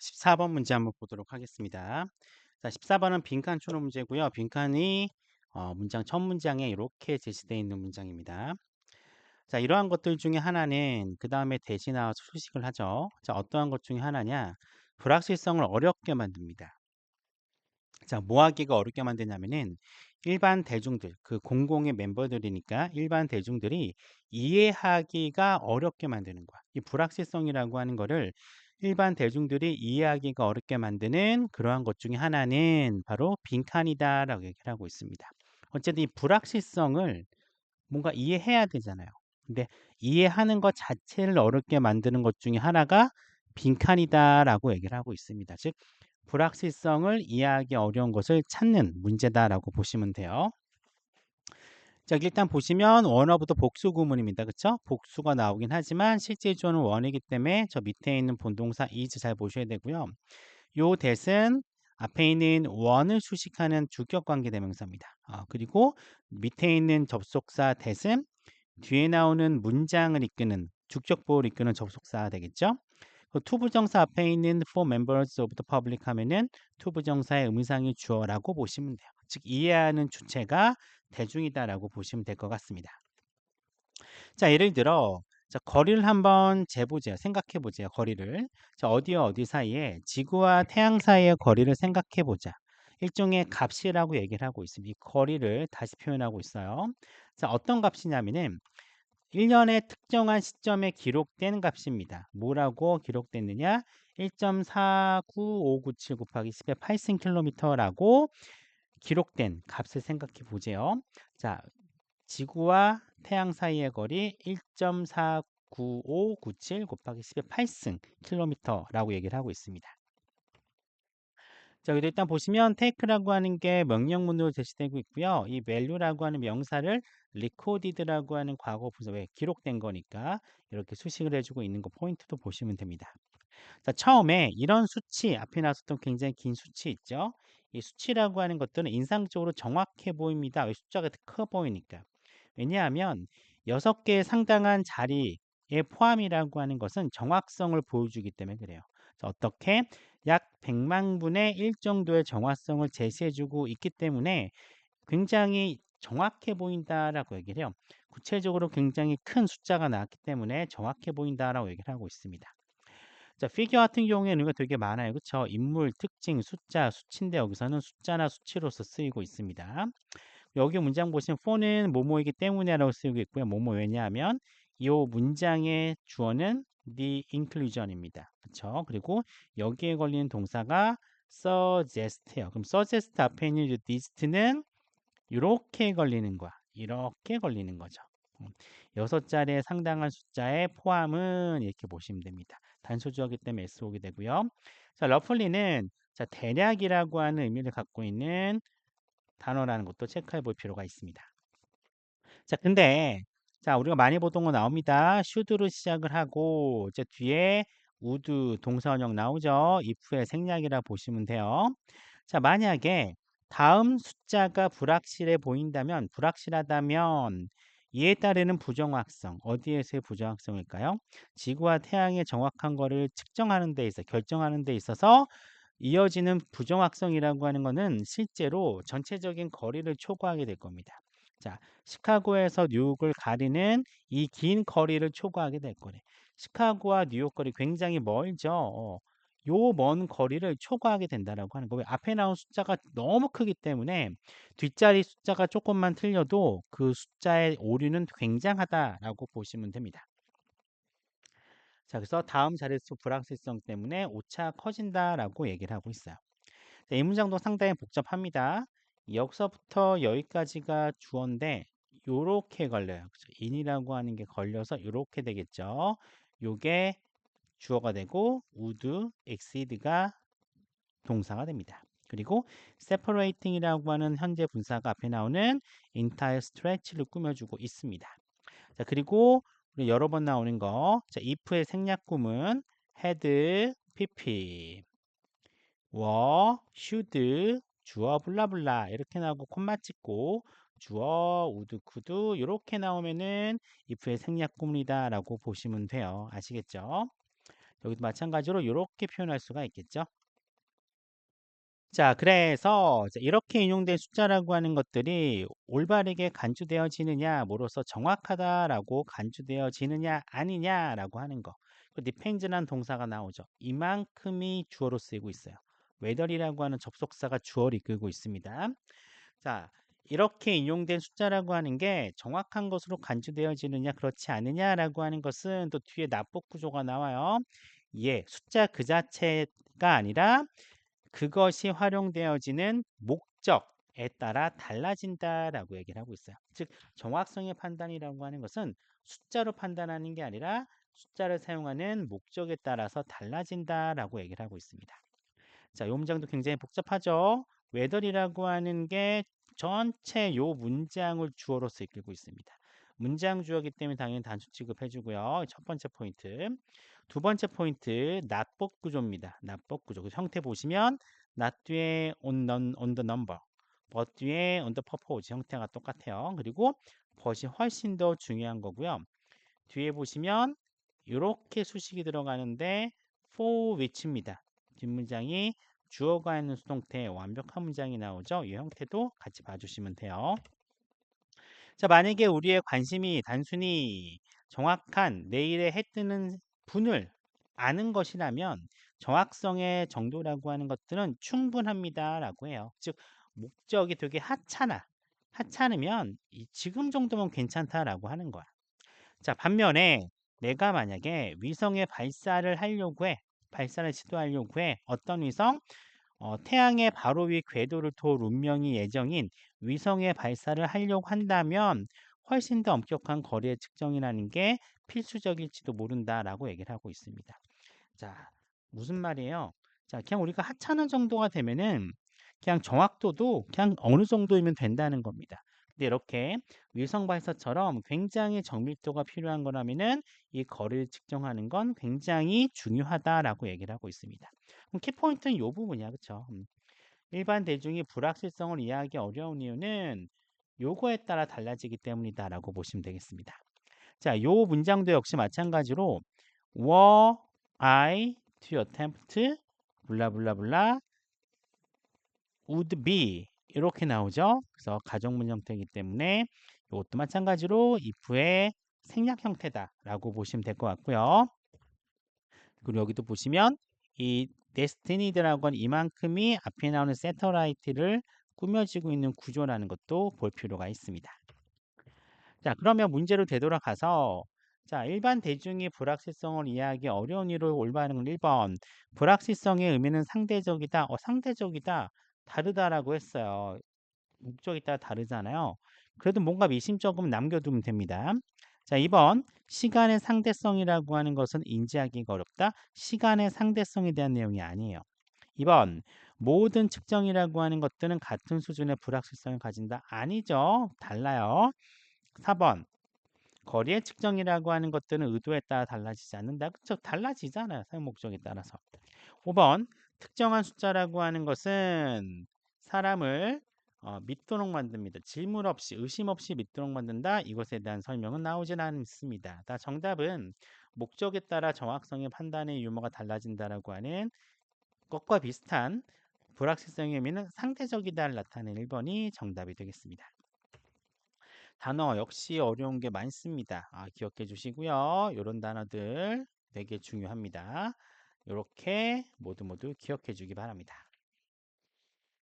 14번 문제 한번 보도록 하겠습니다. 자, 14번은 빈칸 추론 문제고요. 빈칸이 어, 문장 첫 문장에 이렇게 제시되어 있는 문장입니다. 자, 이러한 것들 중에 하나는 그 다음에 대시 나와서 수식을 하죠. 자, 어떠한 것 중에 하나냐? 불확실성을 어렵게 만듭니다. 자, 뭐 하기가 어렵게 만드냐면은 일반 대중들, 그 공공의 멤버들이니까 일반 대중들이 이해하기가 어렵게 만드는 거야. 이 불확실성이라고 하는 거를 일반 대중들이 이해하기가 어렵게 만드는 그러한 것 중에 하나는 바로 빈칸이다라고 얘기를 하고 있습니다. 어쨌든 이 불확실성을 뭔가 이해해야 되잖아요. 근데 이해하는 것 자체를 어렵게 만드는 것 중에 하나가 빈칸이다라고 얘기를 하고 있습니다. 즉 불확실성을 이해하기 어려운 것을 찾는 문제다라고 보시면 돼요. 자, 일단 보시면 원어부터 복수 구문입니다. 그쵸? 복수가 나오긴 하지만 실제 주어는 원이기 때문에 저 밑에 있는 본동사 is 잘 보셔야 되고요. 요 that은 앞에 있는 원을 수식하는 주격 관계 대명사입니다. 아, 그리고 밑에 있는 접속사 that은 뒤에 나오는 문장을 이끄는 주격 보호를 이끄는 접속사가 되겠죠. 그 투부정사 앞에 있는 for members of the public 하면은 투부정사의 의미상의 주어라고 보시면 돼요. 즉 이해하는 주체가 대중이다라고 보시면 될 것 같습니다. 자, 예를 들어 자, 거리를 한번 재보세요. 생각해 보세요. 거리를. 자, 어디와 어디 사이에 지구와 태양 사이의 거리를 생각해 보자. 일종의 값이라고 얘기를 하고 있습니다. 이 거리를 다시 표현하고 있어요. 자, 어떤 값이냐면은 1년의 특정한 시점에 기록된 값입니다. 뭐라고 기록됐느냐? 1.49597 곱하기 10의 8승킬로미터라고 기록된 값을 생각해 보세요. 자, 지구와 태양 사이의 거리 1.49597 곱하기 10의 8승 킬로미터라고 얘기를 하고 있습니다. 자, 그래도 일단 보시면 take라고 하는 게 명령문으로 제시되고 있고요. 이 value라고 하는 명사를 recorded라고 하는 과거 분사 왜 기록된 거니까 이렇게 수식을 해주고 있는 거 포인트도 보시면 됩니다. 자, 처음에 이런 수치 앞에 나왔었던 굉장히 긴 수치 있죠. 이 수치라고 하는 것들은 인상적으로 정확해 보입니다. 왜 숫자가 커 보이니까. 왜냐하면 6개의 상당한 자리에 포함이라고 하는 것은 정확성을 보여주기 때문에 그래요. 자, 어떻게 약 100만 분의 1 정도의 정확성을 제시해주고 있기 때문에 굉장히 정확해 보인다라고 얘기를 해요. 구체적으로 굉장히 큰 숫자가 나왔기 때문에 정확해 보인다라고 얘기를 하고 있습니다. 자, 피규어 같은 경우에는 이거 되게 많아요. 그쵸? 인물, 특징, 숫자, 수치인데 여기서는 숫자나 수치로서 쓰이고 있습니다. 여기 문장 보시면 for는 뭐뭐이기 때문에라고 쓰이고 있고요. 뭐뭐 왜냐하면 이 문장의 주어는 the inclusion입니다. 그렇죠? 그리고 여기에 걸리는 동사가 suggest예요. 그럼 suggest 앞에 있는 this는 이렇게 걸리는 거야. 이렇게 걸리는 거죠. 음, 여섯 자리의 상당한 숫자의 포함은 이렇게 보시면 됩니다. 단소주어기 때문에 S 오게 되고요. 자, 러플리는 자, 대략이라고 하는 의미를 갖고 있는 단어라는 것도 체크해 볼 필요가 있습니다. 자, 근데 자, 우리가 많이 보던 거 나옵니다. should로 시작을 하고 이제 뒤에 would 동사원형 나오죠. if의 생략이라 보시면 돼요. 자, 만약에 다음 숫자가 불확실해 보인다면 불확실하다면 이에 따르는 부정확성 어디에서의 부정확성일까요? 지구와 태양의 정확한 거를 측정하는 데 있어 결정하는 데 있어서 이어지는 부정확성이라고 하는 것은 실제로 전체적인 거리를 초과하게 될 겁니다. 자, 시카고에서 뉴욕을 가리는 이 긴 거리를 초과하게 될 거래. 시카고와 뉴욕 거리 굉장히 멀죠. 어, 요 먼 거리를 초과하게 된다라고 하는 거예요. 앞에 나온 숫자가 너무 크기 때문에 뒷자리 숫자가 조금만 틀려도 그 숫자의 오류는 굉장하다라고 보시면 됩니다. 자, 그래서 다음 자릿수 불확실성 때문에 오차 커진다라고 얘기를 하고 있어요. 자, 이 문장도 상당히 복잡합니다. 여기서부터 여기까지가 주어인데 요렇게 걸려요. 그렇죠? in이라고 하는 게 걸려서 요렇게 되겠죠. 요게 주어가 되고 would, exceed가 동사가 됩니다. 그리고 separating이라고 하는 현재 분사가 앞에 나오는 entire stretch를 꾸며주고 있습니다. 자, 그리고 여러 번 나오는 거. 자, if의 생략구문 had, pp, were, should, 주어 블라블라 이렇게 나오고 콤마 찍고 주어 우드 쿠드 이렇게 나오면은 if의 생략구문이다 라고 보시면 돼요. 아시겠죠? 여기도 마찬가지로 이렇게 표현할 수가 있겠죠. 자, 그래서 이렇게 인용된 숫자라고 하는 것들이 올바르게 간주되어지느냐, 뭐로서 정확하다라고 간주되어지느냐, 아니냐라고 하는 거. 그 depends란 동사가 나오죠. 이만큼이 주어로 쓰이고 있어요. whether이라고 하는 접속사가 주어를 이끌고 있습니다. 자, 이렇게 인용된 숫자라고 하는 게 정확한 것으로 간주되어지느냐, 그렇지 않느냐라고 하는 것은 또 뒤에 납복 구조가 나와요. 예, 숫자 그 자체가 아니라 그것이 활용되어지는 목적에 따라 달라진다라고 얘기를 하고 있어요. 즉 정확성의 판단이라고 하는 것은 숫자로 판단하는 게 아니라 숫자를 사용하는 목적에 따라서 달라진다라고 얘기를 하고 있습니다. 자, 이 문장도 굉장히 복잡하죠. whether이라고 하는 게 전체 요 문장을 주어로서 이끌고 있습니다. 문장 주어기 때문에 당연히 단수 취급해주고요. 첫 번째 포인트. 두 번째 포인트, 납법 구조입니다. 납법 구조. 그 형태 보시면 not 뒤에 on, on, on the number, but 뒤에 on the purpose 형태가 똑같아요. 그리고 but이 훨씬 더 중요한 거고요. 뒤에 보시면 이렇게 수식이 들어가는데 for which입니다. 뒷문장이 주어가 있는 수동태 완벽한 문장이 나오죠. 이 형태도 같이 봐주시면 돼요. 자, 만약에 우리의 관심이 단순히 정확한 내일에 해 뜨는 분을 아는 것이라면 정확성의 정도라고 하는 것들은 충분합니다라고 해요. 즉 목적이 되게 하찮아. 하찮으면 지금 정도면 괜찮다라고 하는 거야. 자, 반면에 내가 만약에 위성의 발사를 하려고 해. 발사를 시도하려고 해. 어떤 위성? 어, 태양의 바로 위 궤도를 돌 운명이 예정인 위성의 발사를 하려고 한다면 훨씬 더 엄격한 거리의 측정이라는 게 필수적일지도 모른다라고 얘기를 하고 있습니다. 자, 무슨 말이에요? 자, 그냥 우리가 하찮은 정도가 되면은 그냥 정확도도 그냥 어느 정도이면 된다는 겁니다. 근데 이렇게 위성 발사처럼 굉장히 정밀도가 필요한 거라면은 이 거리를 측정하는 건 굉장히 중요하다라고 얘기를 하고 있습니다. 그럼 키포인트는 이 부분이야, 그렇죠? 일반 대중이 불확실성을 이해하기 어려운 이유는 요거에 따라 달라지기 때문이다라고 보시면 되겠습니다. 자, 요 문장도 역시 마찬가지로 were I to attempt 블라블라블라 would be 이렇게 나오죠. 그래서 가정문 형태이기 때문에 이것도 마찬가지로 if의 생략 형태다라고 보시면 될 것 같고요. 그리고 여기도 보시면 이 destiny드라고 하는 이만큼이 앞에 나오는 세터라이트를 꾸며지고 있는 구조라는 것도 볼 필요가 있습니다. 자, 그러면 문제로 되돌아가서 자, 일반 대중이 불확실성을 이해하기 어려운 이유로 올바른 건 1번. 불확실성의 의미는 상대적이다. 어, 상대적이다. 다르다라고 했어요. 목적에 따라 다르잖아요. 그래도 뭔가 미심쩍으면 남겨두면 됩니다. 자, 2번. 시간의 상대성이라고 하는 것은 인지하기가 어렵다. 시간의 상대성에 대한 내용이 아니에요. 2번. 모든 측정이라고 하는 것들은 같은 수준의 불확실성을 가진다. 아니죠. 달라요. 4번. 거리의 측정이라고 하는 것들은 의도에 따라 달라지지 않는다. 그쵸? 달라지잖아요. 사용 목적에 따라서. 5번. 특정한 숫자라고 하는 것은 사람을 어, 믿도록 만듭니다. 질문 없이 의심 없이 믿도록 만든다. 이것에 대한 설명은 나오진 않습니다. 다 정답은 목적에 따라 정확성의 판단의 유무가 달라진다라고 하는 것과 비슷한 불확실성의 의미는 상대적이다를 나타내는 1번이 정답이 되겠습니다. 단어 역시 어려운 게 많습니다. 아, 기억해 주시고요. 이런 단어들 되게 중요합니다. 이렇게 모두 모두 기억해 주기 바랍니다.